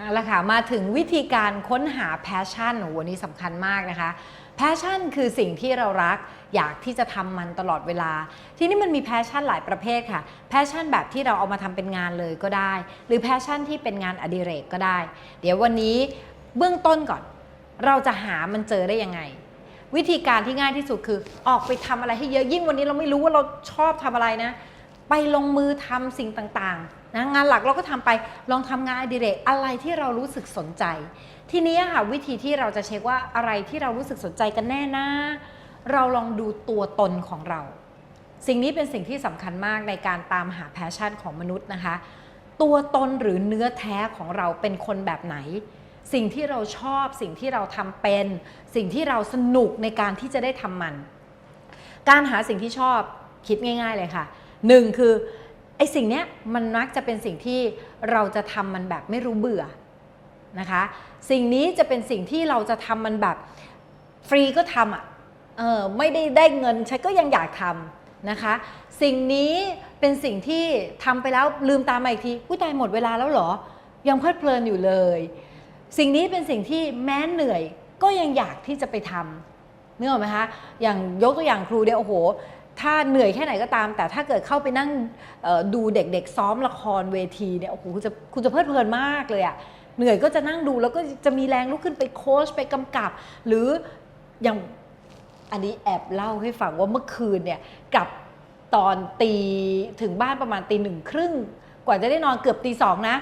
เอาละค่ะมาถึงวิธีการค้นหาแพชชั่นโอ้โหวันนี้สำคัญมากนะคะแพชชั่นคือสิ่งที่เรารักอยากที่จะทำมันตลอดเวลา ทีนี้มันมีแพชชั่นหลายประเภทค่ะแพชชั่นแบบที่เราเอามาทำเป็นงานเลยก็ได้ หรือแพชชั่นที่เป็นงานอดิเรกก็ได้ เดี๋ยววันนี้เบื้องต้นก่อน เราจะหามันเจอได้ยังไง วิธีการที่ง่ายที่สุดคือออกไปทำอะไรให้เยอะยิ่งวันนี้เราไม่รู้ว่าเราชอบทำอะไรนะ ไปลงมือทำสิ่งต่างๆนะงานหลักเราก็ทำไปลองทำงานอดิเรกอะไรที่เรารู้สึกสนใจ ทีนี้ค่ะวิธีที่เราจะเช็คว่าอะไรที่เรารู้สึกสนใจกันแน่นะ เราลองดูตัวตนของเรา สิ่งนี้เป็นสิ่งที่สำคัญมากในการตามหาแพชชั่นของมนุษย์นะคะ ตัวตนหรือเนื้อแท้ของเราเป็นคนแบบไหน สิ่งที่เราชอบสิ่งที่เราทำเป็น สิ่งที่เราสนุกในการที่จะได้ทำมัน การหาสิ่งที่ชอบคิดง่าย ๆ เลยค่ะ หนึ่งคือไอ้สิ่งเนี้ยมันมักจะเป็นสิ่งที่เราจะทำมันแบบไม่รู้เบื่อนะคะ สิ่งนี้จะเป็นสิ่งที่เราจะทำมันแบบฟรีก็ทำอะเออไม่ได้ได้เงินฉันก็ยังอยากทำนะคะ สิ่งนี้เป็นสิ่งที่ทำไปแล้วลืมตามมาอีกทีอุ้ยตายหมดเวลาแล้วเหรอ ยังเพลิดเพลินอยู่เลย สิ่งนี้เป็นสิ่งที่แม้เหนื่อยก็ยังอยากที่จะไปทำเนึกอไหมคะอย่างยกตัวอย่างครูเนี่ยโอ้โห ถ้าเหนื่อยแค่ไหนก็ตาม แต่ถ้าเกิดเข้าไปนั่งดูเด็กๆ ซ้อมละครเวทีเนี่ยโอ้โหคุณจะคุณจะเพลิดเพลินมากเลยอะเหนื่อยก็จะนั่งดูแล้วก็จะมีแรงลุกขึ้นไปโค้ชไปกำกับ หรืออย่างอันนี้แอบเล่าให้ฟังว่าเมื่อคืนเนี่ยกลับตอนตีถึงบ้านประมาณตีหนึ่งครึ่งกว่าจะได้นอนเกือบตีสองนะ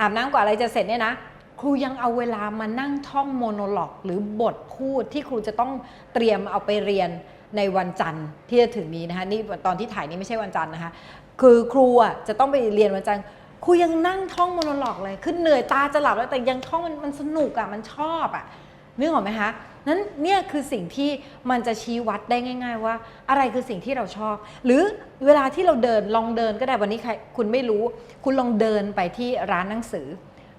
อาบน้ำกว่าอะไรจะเสร็จเนี่ยนะครูยังเอาเวลามานั่งท่องโมโนล็อกหรือบทพูดที่ครูจะต้องเตรียมเอาไปเรียน ในวันจันทร์ที่จะถึงนี้นะคะนี่ตอนที่ถ่ายนี้ไม่ใช่วันจันทร์นะคะ คือครูอะจะต้องไปเรียนวันจันทร์ครูยังนั่งท่องโมโนล็อกเลยขึ้นเหนื่อยตาจะหลับแล้วแต่ยังท่องมันมันสนุกอะมันชอบอะนึกออกไหมคะนั้นเนี่ยคือสิ่งที่มันจะชี้วัดได้ง่าย ๆ ว่า อะไรคือสิ่งที่เราชอบ หรือเวลาที่เราเดินลองเดินก็ได้วันนี้ใครคุณไม่รู้ คุณลองเดินไปที่ร้านหนังสือ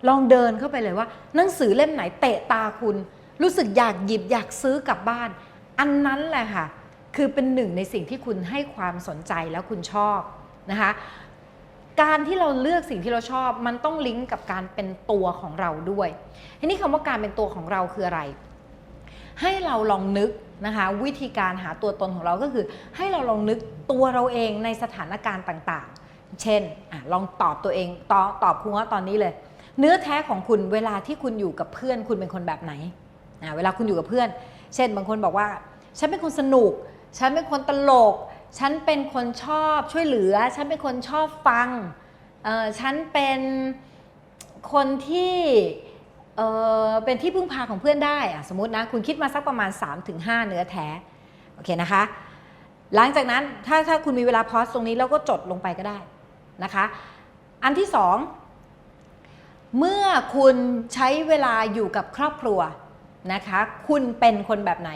ลองเดินเข้าไปเลยว่า หนังสือเล่มไหนเตะตาคุณ รู้สึกอยากหยิบอยากซื้อกลับบ้าน อันนั้นแหละค่ะ คือเป็นหนึ่งในสิ่งที่คุณให้ความสนใจแล้วคุณชอบนะคะการที่เราเลือกสิ่งที่เราชอบมันต้องลิงก์กับการเป็นตัวของเราด้วยทีนี้คำว่าการเป็นตัวของเราคืออะไร ให้เราลองนึกนะคะวิธีการหาตัวตนของเราก็คือ ให้เราลองนึกตัวเราเองในสถานการณ์ต่างๆ เช่นอลองตอบตัวเองตอบตอบคุณว่าตอนนี้เลย เนื้อแท้ของคุณเวลาที่คุณอยู่กับเพื่อนคุณเป็นคนแบบไหนเวลาคุณอยู่กับเพื่อน เช่นบางคนบอกว่า ฉันเป็นคนสนุก ฉันเป็นคนตลก ฉันเป็นคนชอบช่วยเหลือ ฉันเป็นคนชอบฟังฉันเป็นคนที่เเป็นที่พึ่งพาของเพื่อนได้สมมตินะคุณคิดมาสักประมาณ 3-5 เนื้อแท้โอเคนะคะ หลังจากนั้นถ้าถ้าคุณมีเวลาพอสตรงนี้แล้วก็จดลงไปก็ได้นะคะ อันที่สองเมื่อคุณใช้เวลาอยู่กับครอบครัว นะคะ คุณเป็นคนแบบไหน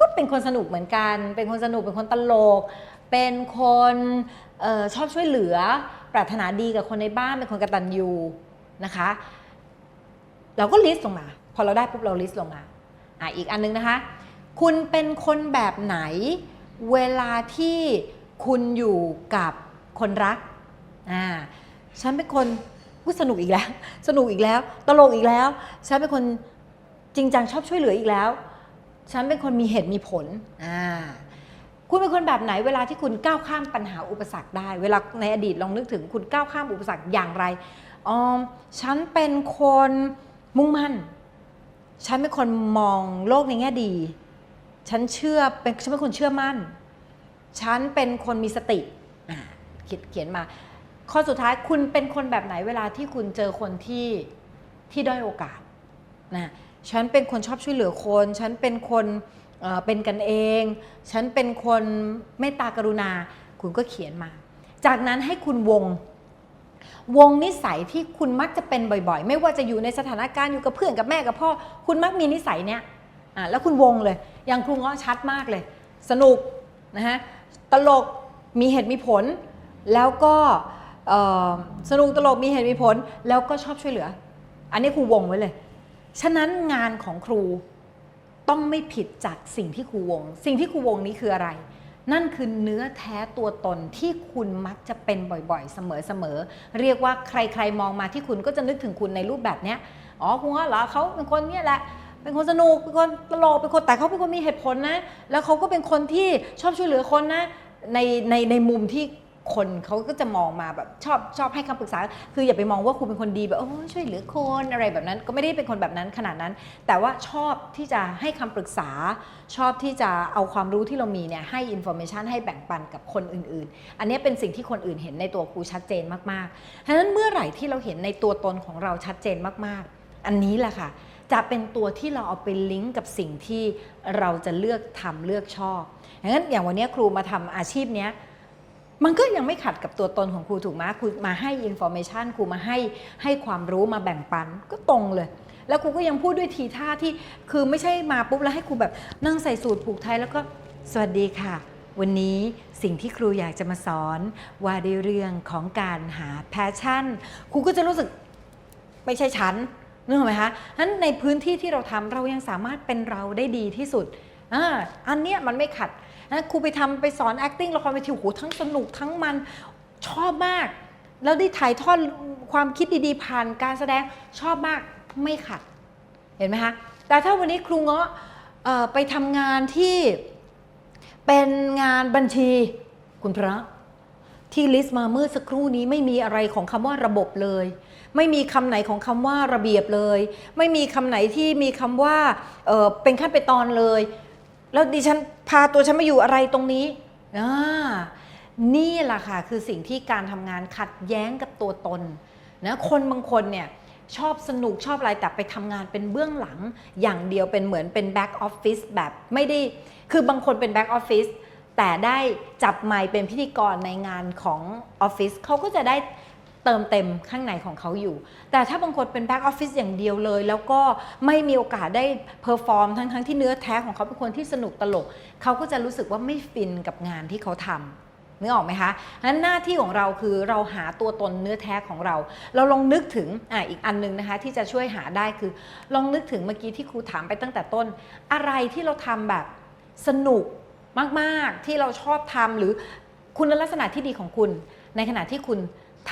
ก็เป็นคนสนุกเหมือนกัน เป็นคนสนุก เป็นคนตลก เป็นคนออชอบช่วยเหลือ ปรารถนาดีกับคนในบ้าน เป็นคนกระตัญญูนะคะ เราก็ลิสต์ลงมา พอเราได้ปุ๊บเราลิสต์ลงมาอะอีกอันนึงนะคะ คุณเป็นคนแบบไหน เวลาที่คุณอยู่กับคนรักอ่าฉันเป็นคนสนุกอีกแล้ว สนุกอีกแล้ว ตลกอีกแล้ว ฉันเป็นคน จริงจังชอบช่วยเหลืออีกแล้ว ฉันเป็นคนมีเหตุมีผลอ่าคุณเป็นคนแบบไหนเวลาที่คุณก้าวข้ามปัญหาอุปสรรคได้ เวลาในอดีตลองนึกถึงคุณก้าวข้ามอุปสรรคอย่างไรอ๋อฉันเป็นคนมุ่งมั่น ฉันเป็นคนมองโลกในแง่ดี ฉันเชื่อเป็นฉันเป็นคนเชื่อมั่น ฉันเป็นคนมีสติอ่าเขียนเขียนมา ข้อสุดท้ายคุณเป็นคนแบบไหนเวลาที่คุณเจอคนที่ที่ด้อยโอกาสนะ ฉันเป็นคนชอบช่วยเหลือคน ฉันเป็นคนเป็นกันเอง ฉันเป็นคนเมตตากรุณา คุณก็เขียนมา จากนั้นให้คุณวง วงนิสัยที่คุณมักจะเป็นบ่อยๆ ไม่ว่าจะอยู่ในสถานการณ์อยู่กับเพื่อนกับแม่กับพ่อ คุณมักมีนิสัยเนี้ยอะแล้วคุณวงเลย อย่างครูเงาะชัดมากเลย สนุกนะฮะ ตลก มีเหตุมีผล แล้วก็สนุกตลกมีเหตุมีผล แล้วก็ชอบช่วยเหลือ อันนี้ครูวงไว้เลย ฉะนั้นงานของครูต้องไม่ผิดจากสิ่งที่ครูวง สิ่งที่ครูวงนี้คืออะไร นั่นคือเนื้อแท้ตัวตนที่คุณมักจะเป็นบ่อยๆ เสมอๆ เรียกว่าใครๆมองมาที่คุณก็จะนึกถึงคุณในรูปแบบเนี้ย อ๋อคุณว่าเหรอเขาเป็นคนเนี้ยแหละเป็นคนสนุกเป็นคนตลกเป็นคนแต่เขาเป็นคนมีเหตุผลนะ แล้วเขาก็เป็นคนที่ชอบช่วยเหลือคนนะในในในมุมที่ คนเขาก็จะมองมาแบบชอบชอบให้คำปรึกษา คืออย่าไปมองว่าคุณเป็นคนดีแบบโอ้ช่วยเหลือคนอะไรแบบนั้น ก็ไม่ได้เป็นคนแบบนั้นขนาดนั้น แต่ว่าชอบที่จะให้คำปรึกษา ชอบที่จะเอาความรู้ที่เรามีเนี่ยให้อินโฟเมชันให้แบ่งปันกับคนอื่น ๆ อันนี้เป็นสิ่งที่คนอื่นเห็นในตัวครูชัดเจนมากๆฉะนั้นเมื่อไหร่ที่เราเห็นในตัวตนของเราชัดเจนมากๆ อันนี้แหละค่ะจะเป็นตัวที่เราเอาไปลิงก์กับสิ่งที่เราจะเลือกทำเลือกชอบอย่างนั้นอย่างวันนี้ครูมาทำอาชีพเนี้ย มันก็ยังไม่ขัดกับตัวตนของครูถูกไหมครูมาให้อินโฟเมชันครูมาให้ให้ความรู้มาแบ่งปันก็ตรงเลย แล้วครูก็ยังพูดด้วยทีท่าที่คือไม่ใช่มาปุ๊บแล้วให้ครูแบบนั่งใส่สูตรผูกไทยแล้วก็สวัสดีค่ะ วันนี้สิ่งที่ครูอยากจะมาสอนว่าด้วยเรื่องของการหาแพชชั่น ครูก็จะรู้สึกไม่ใช่ฉันนึกออกไหมคะนั้นในพื้นที่ที่เราทำเรายังสามารถเป็นเราได้ดีที่สุดอาอันเนี้ยมันไม่ขัด นะครูไปทำไปสอน acting ละครเวทีโอ้โหทั้งสนุกทั้งมันชอบมาก แล้วได้ถ่ายทอดความคิดดีๆ ผ่านการแสดงชอบมากไม่ขัด เห็นไหมคะ แต่ถ้าวันนี้ครูเงาะไปทำงานที่เป็นงานบัญชี คุณพระที่ลิสต์มาเมื่อสักครู่นี้ไม่มีอะไรของคำว่าระบบเลย ไม่มีคำไหนของคำว่าระเบียบเลย ไม่มีคำไหนที่มีคำว่าเเป็นขั้นเป็นตอนเลย แล้วดิฉันพาตัวฉันมาอยู่อะไรตรงนี้อ่านี่แหละค่ะคือสิ่งที่การทำงานขัดแย้งกับตัวตนนะคนบางคนเนี่ยชอบสนุกชอบอะไรแต่ไปทำงานเป็นเบื้องหลัง อย่างเดียวเป็นเหมือนเป็นแบ็กออฟฟิศแบบไม่ได้ คือบางคนเป็นแบ็กออฟฟิศแต่ได้จับไมค์เป็นพิธีกรในงานของออฟฟิศเขาก็จะได้ เติมเต็มข้างในของเขาอยู่ แต่ถ้าบางคนเป็นแบ็กออฟฟิศอย่างเดียวเลย แล้วก็ไม่มีโอกาสได้เพอร์ฟอร์มทั้งๆที่เนื้อแท้ของเขาเป็นคนที่สนุกตลก เขาก็จะรู้สึกว่าไม่ฟินกับงานที่เขาทำนึกออกไหมคะนั้นหน้าที่ของเราคือเราหาตัวตนเนื้อแท้ของเรา เราลองนึกถึงออีกอันหนึงนะคะ ที่จะช่วยหาได้คือ ลองนึกถึงเมื่อกี้ที่ครูถามไปตั้งแต่ต้น อะไรที่เราทำแบบสนุกมาก ๆ ที่เราชอบทำหรือคุณลักษณะที่ดีของคุณ ในขณะที่คุณ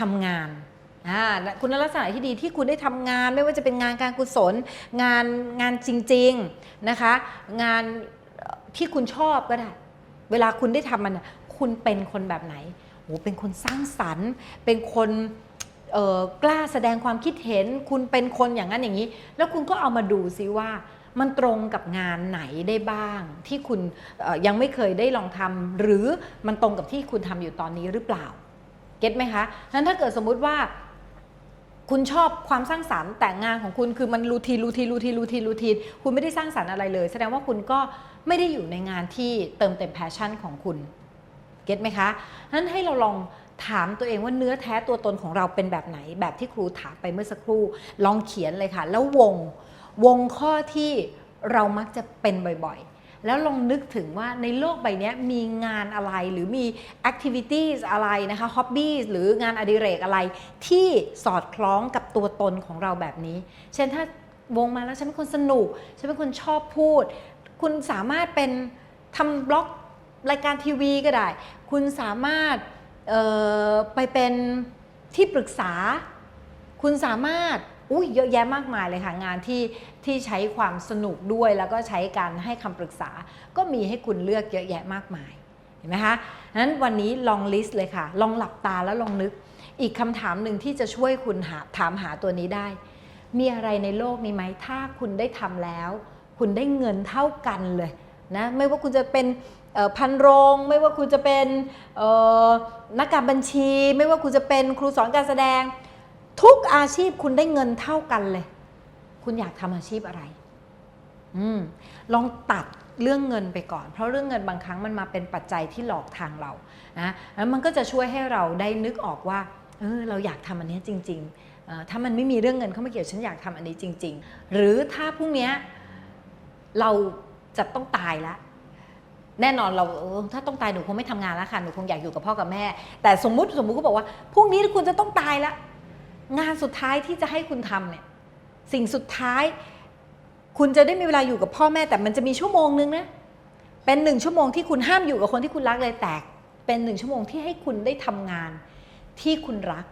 ทำงานอ่าคุณลักษณะที่ดีที่คุณได้ทำงานไม่ว่าจะเป็นงานการกุศล งานงานจริงๆนะคะ งานที่คุณชอบก็ได้ เวลาคุณได้ทำมันคุณเป็นคนแบบไหนโอ้เป็นคนสร้างสรรค์ เป็นคนกล้าแสดงความคิดเห็น คุณเป็นคนอย่างนั้นอย่างนี้ แล้วคุณก็เอามาดูซิว่ามันตรงกับงานไหนได้บ้าง ที่คุณยังไม่เคยได้ลองทำหรือมันตรงกับที่คุณทำอยู่ตอนนี้หรือเปล่า ก็ตไหมคะนั้นถ้าเกิดสมมุติว่าคุณชอบความสร้างสรรค์แต่งานของคุณคือมันรูทีรูทีรูทีรูทีรูทีคุณไม่ได้สร้างสรรค์อะไรเลย แสดงว่าคุณก็ไม่ได้อยู่ในงานที่เติมเต็มแพชชั่นของคุณเก็ตไหมคะนั้นให้เราลองถามตัวเองว่าเนื้อแท้ตัวตนของเราเป็นแบบไหน แบบที่ครูถามไปเมื่อสักครู่ ลองเขียนเลยค่ะ แล้ววงวงข้อที่เรามักจะเป็นบ่อยๆ แล้วลองนึกถึงว่าในโลกใบนี้มีงานอะไรหรือมี activities อะไรนะคะ hobbies หรืองานอดิเรกอะไร ที่สอดคล้องกับตัวตนของเราแบบนี้ เช่นถ้าวงมาแล้วฉันเป็นคนสนุก ฉันเป็นคนชอบพูด คุณสามารถเป็นทำบล็อกรายการทีวีก็ได้ คุณสามารถไปเป็นที่ปรึกษา คุณสามารถ อุ้ยเยอะแยะมากมายเลยค่ะงานที่ที่ใช้ความสนุกด้วยแล้วก็ใช้การให้คำปรึกษา ก็มีให้คุณเลือกเยอะแยะมากมายเห็นไหมคะนั้นวันนี้ลองลิสต์เลยค่ะ ลองหลับตาแล้วลองนึก อีกคำถามหนึ่งที่จะช่วยคุณหาถามหาตัวนี้ได้ มีอะไรในโลกนี้ไหมถ้าคุณได้ทำแล้ว คุณได้เงินเท่ากันเลยนะไม่ว่าคุณจะเป็นพันโรง ไม่ว่าคุณจะเป็นนักการบัญชี ไม่ว่าคุณจะเป็นครูสอนการแสดง ทุกอาชีพคุณได้เงินเท่ากันเลย คุณอยากทำอาชีพอะไรอืมลองตัดเรื่องเงินไปก่อน เพราะเรื่องเงินบางครั้งมันมาเป็นปัจจัยที่หลอกทางเรานะแล้วมันก็จะช่วยให้เราได้นึกออกว่าเออเราอยากทำอันนี้จริงๆถ้ามันไม่มีเรื่องเงินเข้ามาเกี่ยวฉันอยากทำอันนี้จริง ๆ หรือถ้าพรุ่งนี้เราจะต้องตายแล้วแน่นอนเราเออถ้าต้องตายหนูคงไม่ทำงานแล้วค่ะหนูคงอยากอยู่กับพ่อกับแม่ แต่สมมุติสมมุติก็บอกว่าพรุ่งนี้คุณจะต้องตายแล้ว งานสุดท้ายที่จะให้คุณทำเนี่ยสิ่งสุดท้าย คุณจะได้มีเวลาอยู่กับพ่อแม่แต่มันจะมีชั่วโมงนึงนะเป็นหนึ่งชั่วโมงที่คุณห้ามอยู่กับคนที่คุณรักเลยแต่เป็นหนึ่งชั่วโมงที่ให้คุณได้ทำงานที่คุณรัก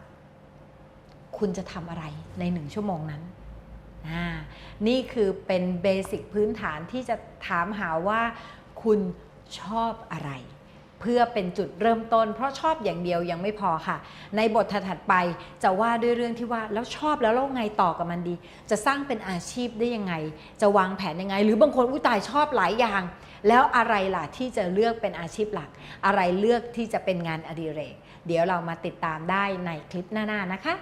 คุณจะทำอะไรในหนึ่งชั่วโมงนั้น นี่คือเป็นเบสิกพื้นฐานที่จะถามหาว่าคุณชอบอะไร เพื่อเป็นจุดเริ่มต้น เพราะชอบอย่างเดียวยังไม่พอค่ะ ในบทถัดไปจะว่าด้วยเรื่องที่ว่าแล้วชอบแล้วเราไงต่อกับมันดี จะสร้างเป็นอาชีพได้ยังไง จะวางแผนยังไง หรือบางคนอุ้ยตายชอบหลายอย่าง แล้วอะไรล่ะที่จะเลือกเป็นอาชีพหลัก อะไรเลือกที่จะเป็นงานอดิเรก เดี๋ยวเรามาติดตามได้ในคลิปหน้าๆนะคะ